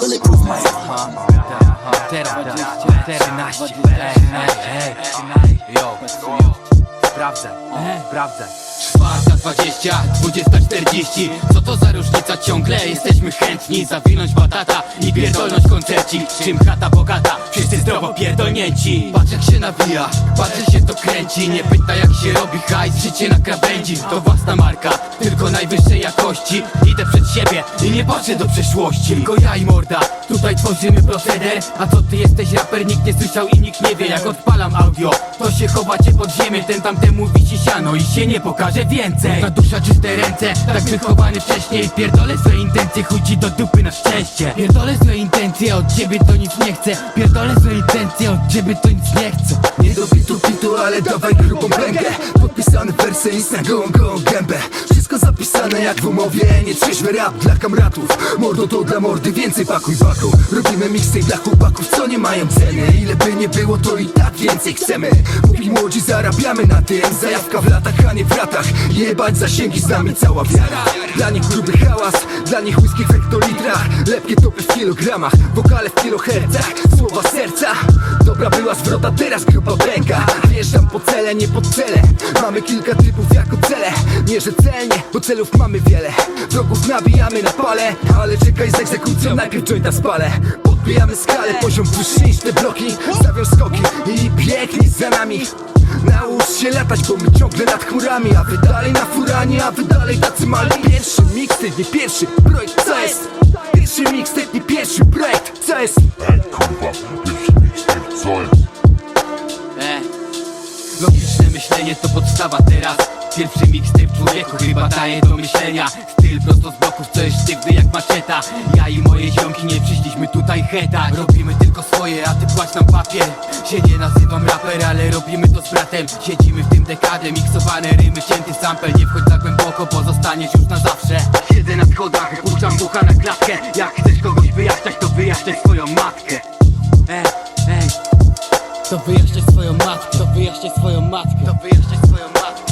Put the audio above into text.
Bulletproof man. Teraz 14, ej, ej, ej, yo, sprawdzę, sprawdzę Czwarta 20, 20, 40 Co to za różnica? Ciągle? Jesteśmy chętni Zawinąć batata i pierdolnąć koncercik. Czym chata bogata? Wszyscy zdrowo pierdolnięci. Patrz jak się nawija, patrz jak się to kręci. Nie pytaj jak się robi hajs, życie na krawędzi. To własna marka, tylko najwyższej jakości. Idę przed siebie i nie patrzę do przeszłości. Tylko ja i morda, tutaj tworzymy proceder. A co ty jesteś raper, nikt nie słyszał i nikt nie wie Jak odpalam audio, to się chowacie pod ziemię Ten tamtemu wisi siano i się nie pokaże więcej Ta dusza czyste ręce, tak wychowany wcześniej. Pierdolę swoje intencje, chuj ci do dupy na szczęście. Pierdolę swoje intencje, od ciebie to nic nie chcę. Pierdolę swoje intencje, od ciebie to nic nie chcę. Nie do bitu pitu, ale dawaj grubą bęgę Podpisane wersy i na gołą gołą gębę Wszystko zapisane jak w umowie. Nie trzeźwy rap dla kamratów. Mordo to dla mordy, więcej pakuj baku. Robimy mixtape dla chłopaków, co nie mają ceny. Ile by nie było, to i tak więcej chcemy. Póki młodzi zarabiamy na tym. Zajawka w latach, a nie w latach Jebać zasięgi z nami cała wiara. Dla nich gruby hałas, dla nich whisky w hektolitrach. Lepkie topy w kilogramach, wokale w kilohercach. Słowa serca, dobra była zwrota, teraz gruba bęka Wjeżdżam po cele, nie po cele. Mamy kilka typów jako cele. Mierzę celnie, bo celów mamy wiele. Wrogów nabijamy na pale Ale czekaj z egzekucją, najpierw jointa spalę. Podbijamy skalę, poziom wyższy niż te bloki Stawiam skoki i biegnij za nami. Naucz się latać, bo my ciągle nad chmurami A wy dalej na furanie, a wy dalej tacy mali. Pierwszy mixtape, nie pierwszy projekt, co jest? Pierwszy mixtape, nie pierwszy projekt, co jest? Ej kurwa, pierwszy mixtape, co jest? E. Logiczne myślenie to podstawa teraz. Pierwszy mixtape człowieku chyba daje do myślenia. Styl prosto z bloków, co jest sztywny jak maczeta. Ja i moje ziomki nie przyszliśmy tutaj heta. Robimy tylko swoje, a ty płać nam papier. Się nie nazywam raper, ale robimy to z bratem. Siedzimy w tym dekadę, miksowane rymy, cięty sample. Nie wchodź za głęboko, bo zostaniesz już na zawsze. Siedzę na schodach, puszczam ducha na klatkę. Jak chcesz kogoś wyjaśniać, to wyjaśniaj swoją matkę. Ej to wyjaśniaj swoją matkę, to wyjaśniaj swoją matkę, to wyjaśniaj swoją matkę